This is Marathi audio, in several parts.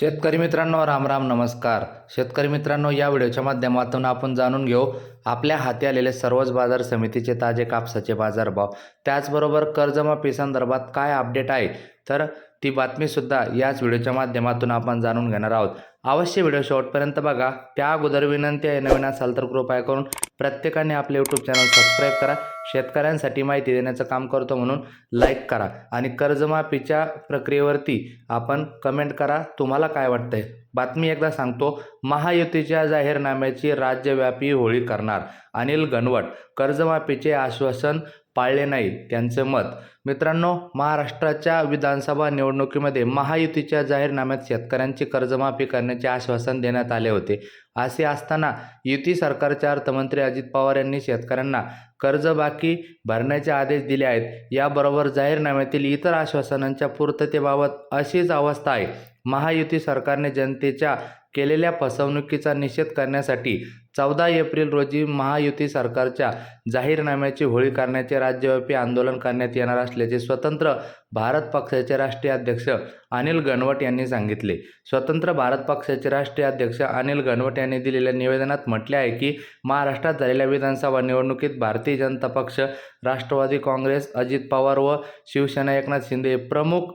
शेतकरी मित्रांनो राम राम नमस्कार. शेतकरी मित्रांनो या व्हिडिओच्या माध्यमातून आपण जाणून घेऊ आपल्या हाती आलेले सर्वच बाजार समितीचे ताजे कापसाचे बाजारभाव. त्याचबरोबर कर्जमाफी संदर्भात काय अपडेट आहे? तर ती बातमीसुद्धा याच व्हिडिओच्या माध्यमातून आपण जाणून घेणार आहोत. अवश्य व्हिडिओ शेवटपर्यंत बघा. त्या अगोदर विनंती आहे नवीन असाल तर कृपया करून प्रत्येकाने आपले यूट्यूब चॅनल सबस्क्राईब करा. शेतकऱ्यांसाठी माहिती देण्याचं काम करतो म्हणून लाईक करा आणि कर्जमाफीच्या प्रक्रियेवरती आपण कमेंट करा. तुम्हाला काय वाटतंय? बातमी एकदा सांगतो. महायुतीच्या जाहीरनाम्याची राज्यव्यापी होळी करणार. अनिल घनवट कर्जमाफीचे आश्वासन पाळले नाही त्यांचं मत. मित्रांनो महाराष्ट्राच्या विधानसभा निवडणुकीमध्ये महायुतीच्या जाहीरनाम्यात शेतकऱ्यांची कर्जमाफी करण्याचे आश्वासन देण्यात आले होते. असे असताना युती सरकारचे अर्थमंत्री अजित पवार यांनी शेतकऱ्यांना कर्जबाकी भरण्याचे आदेश दिले आहेत. याबरोबर जाहीरनाम्यातील इतर आश्वासनांच्या पूर्ततेबाबत अशीच अवस्था आहे. महायुती सरकारने जनतेच्या केलेल्या फसवणुकीचा निषेध करण्यासाठी चौदा एप्रिल रोजी महायुती सरकारच्या जाहीरनाम्याची होळी करण्याचे राज्यव्यापी आंदोलन करण्यात येणार असल्याचे स्वतंत्र भारत पक्षाचे राष्ट्रीय अध्यक्ष अनिल गणवट यांनी सांगितले. स्वतंत्र भारत पक्षाचे राष्ट्रीय अध्यक्ष अनिल गणवट यांनी दिलेल्या निवेदनात म्हटले आहे की महाराष्ट्रात झालेल्या विधानसभा निवडणुकीत भारतीय जनता पक्ष राष्ट्रवादी काँग्रेस अजित पवार व शिवसेना एकनाथ शिंदे हे प्रमुख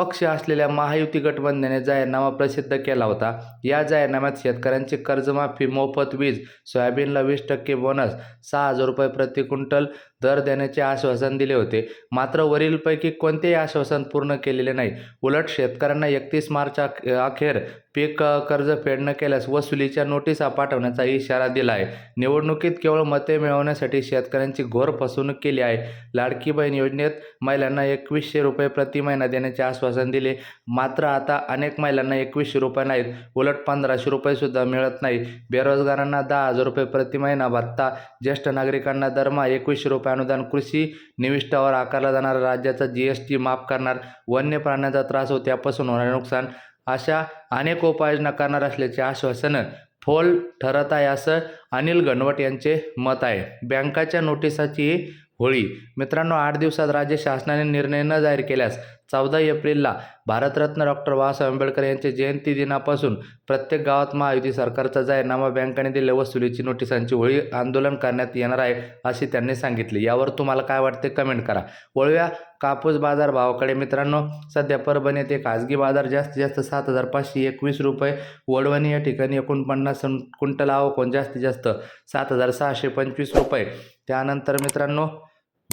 पक्ष असलेल्या महायुती गठबंधनाने जाहीरनामा प्रसिद्ध केला होता. या जाहीरनाम्यात शेतकऱ्यांची कर्जमाफी मोफत वीज सोयाबीनला वीस टक्के बोनस सहा हजार रुपये प्रति क्विंटल दर देण्याचे आश्वासन दिले होते. मात्र वरीलपैकी कोणतेही आश्वासन पूर्ण केलेले नाही. उलट शेतकऱ्यांना एकतीस मार्च अख अखेर पीक कर्ज फेड न केल्यास वसुलीच्या नोटिसा पाठवण्याचा इशारा दिला आहे निवडणुकीत केवळ मते मिळवण्यासाठी शेतकऱ्यांची घोर फसवणूक केली आहे. लाडकी बहीण योजनेत महिलांना एकवीसशे रुपये प्रति महिना देण्याचे आश्वासन दिले. मात्र आता अनेक महिलांना एकवीसशे रुपये नाहीत. उलट पंधराशे रुपयेसुद्धा मिळत नाही. बेरोजगारांना दहा हजार रुपये प्रति महिना भत्ता. ज्येष्ठ नागरिकांना दरमहा एकवीसशे रुपये अनुदान कृषी निविष्ठावर आकारला जाणारा. राज्याचा जी एस टी माफ करणार. वन्य प्राण्यांचा त्रास होतो त्यापासून होणारे नुकसान. अशा अनेक उपाययोजना करणार असल्याचे आश्वासन फोल ठरत आहे असं अनिल घनवट यांचे मत आहे. बँकाच्या नोटिसाची होळी. मित्रांनो आठ दिवसात राज्य शासनाने निर्णय न जाहीर केल्यास चौदा एप्रिलला भारतरत्न डॉक्टर बाबासाहेब आंबेडकर यांच्या जयंती दिनापासून प्रत्येक गावात महायुती सरकारचा जाहीरनामा बँकेने दिल्या वसुलीची नोटिसांची होळी आंदोलन करण्यात येणार आहे असे त्यांनी सांगितले. यावर तुम्हाला काय वाटते कमेंट करा. वळूया कापूस बाजार भावाकडे. मित्रांनो सध्या परभणी येथे खाजगी बाजार जास्तीत जास्त सात हजार पाचशे एकवीस रुपये वडवणी या ठिकाणी एकोणपन्नास क्विंटल आवक जास्तीत जास्त सात हजार सहाशे पंचवीस रुपये. त्यानंतर मित्रांनो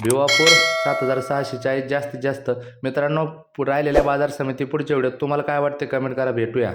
भिवापूर सात हजार सहाशे चाळीस जास्तीत जास्त मित्रांनो राहिलेल्या बाजार समिती पुढच्या व्हिडिओत तुम्हाला काय वाटते कमेंट करा भेटूया.